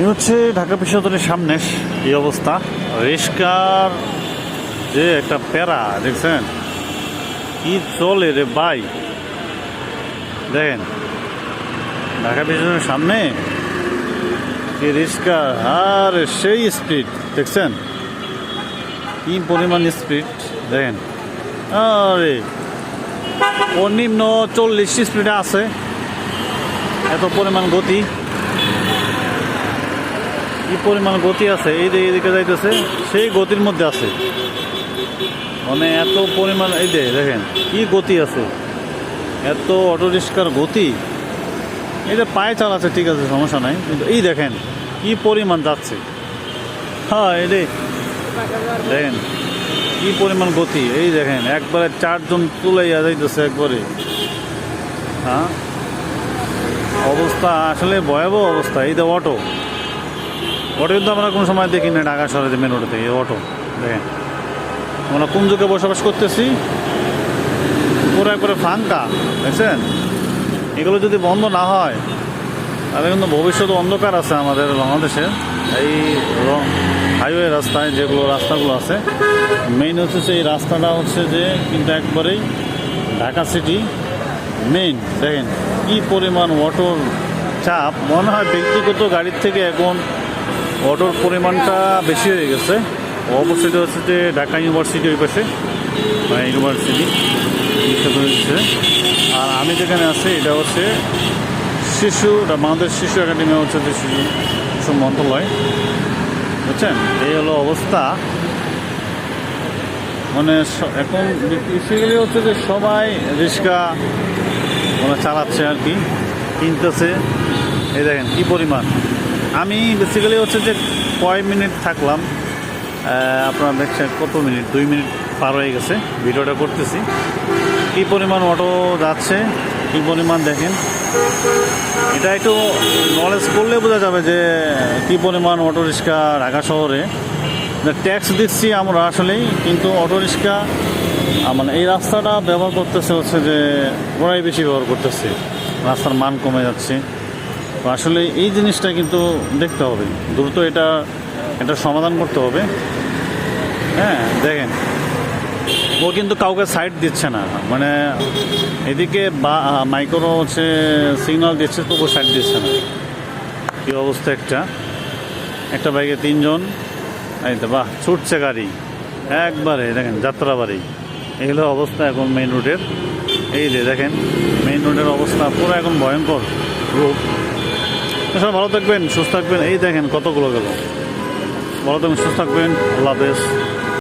এ হচ্ছে ঢাকা বিশ্ববিদ্যালয়ের সামনে এই অবস্থা। রিস্কার যে একটা প্যারা, দেখছেন? কি চলে রে ভাই? দেখেন, ঢাকা বিশ্ববিদ্যালয়ের সামনে কি রিস্কা আর সেই স্পিড, দেখছেন? কি পরিমাণ স্পিড, দেখেন? আরে নিম্ন চল্লিশ স্পিডে আছে। এত পরিমাণ গতি। কি পরিমাণ গতি আছে? এই যে এদিকে যাইতেছে, সেই গতির মধ্যে আছে। মানে এত পরিমাণ, এই যে দেখেন, কি গতি আছে? এত অটো রিক্সার গতি যে পায়ে চালাচ্ছে, ঠিক আছে, সমস্যা নাই। কিন্তু এই দেখেন, কি পরিমাণ যাচ্ছে। হ্যাঁ এই দেখেন, কি পরিমাণ গতি। এই দেখেন, একবারে চারজন তুলাইয়া যাইতেছে একবারে। হ্যাঁ? অবস্থা আসলে ভয়াবহ অবস্থা। এই যে অটো। অটো কিন্তু আমরা কোনো সময় দেখি না ঢাকা শহরে যে মেন রোডে থেকে অটো দেখেন। আমরা কোন যুগে বসবাস করতেছি, পুরো একবারে ফাঙ্কা দেখছেন? এগুলো যদি বন্ধ না হয়, তাহলে কিন্তু ভবিষ্যৎ অন্ধকার আছে আমাদের বাংলাদেশে। এই হাইওয়ে রাস্তায় যেগুলো রাস্তাগুলো আছে মেইন হচ্ছে সেই রাস্তাটা হচ্ছে যে কিন্তু একবারেই ঢাকা সিটি মেইন দেখেন। কি পরিমাণ অটোর চাপ, মনে হয় ব্যক্তিগত গাড়ির থেকে এখন অটোর পরিমাণটা বেশি হয়ে গেছে। অবশ্যই হচ্ছে যে ঢাকা ইউনিভার্সিটি ওই পাশে মানে ইউনিভার্সিটি আর আমি যেখানে আছি, এটা হচ্ছে শিশু বাংলাদেশ শিশু একাডেমি হচ্ছে যে শিশু শিশু মন্ত্রণালয়। বুঝছেন? এই হলো অবস্থা। মানে এখন বেসিক্যালি হচ্ছে যে সবাই রিক্সা মানে চালাচ্ছে আর কি, কিনতেছে। এই দেখেন কি পরিমাণ। আমি বেসিক্যালি হচ্ছে যে কয় মিনিট থাকলাম আপনার দেখছেন কত মিনিট? দুই মিনিট পার হয়ে গেছে, ভিডিওটা করতেছি। কি পরিমাণ অটো যাচ্ছে, কি পরিমাণ দেখেন। এটা একটু নলেজ করলে বোঝা যাবে যে কি পরিমাণ অটো রিক্সা ঢাকা শহরে। ট্যাক্স দিচ্ছি আমরা আসলেই, কিন্তু অটো রিক্সা মানে এই রাস্তাটা ব্যবহার করতেছে হচ্ছে যে ওরাই বেশি ব্যবহার করতেছে। রাস্তার মান কমে যাচ্ছে। তো আসলে এই জিনিসটা কিন্তু দেখতে হবে। দ্রুত এটা এটা সমাধান করতে হবে। হ্যাঁ দেখেন। ও কিন্তু কাউকে সাইড দিচ্ছে না। মানে এদিকে বা মাইক্রো হচ্ছে সিগন্যাল দিচ্ছে তো ও সাইড দিচ্ছে না। কী অবস্থা একটা? একটা বাইকে তিনজন। এই তো, বাহ, ছুটছে গাড়ি। একবারে, দেখেন, যাত্রাবাড়ি। এগুলো অবস্থা এখন মেইন রোডের এই যে, দেখেন মেইন রোডের অবস্থা পুরো এখন ভয়ঙ্কর। রূপ সবাই ভালো থাকবেন, সুস্থ থাকবেন। এই দেখেন কতগুলো গেল। ভালো থাকবেন, সুস্থ থাকবেন। আল্লাহ হাফেজ।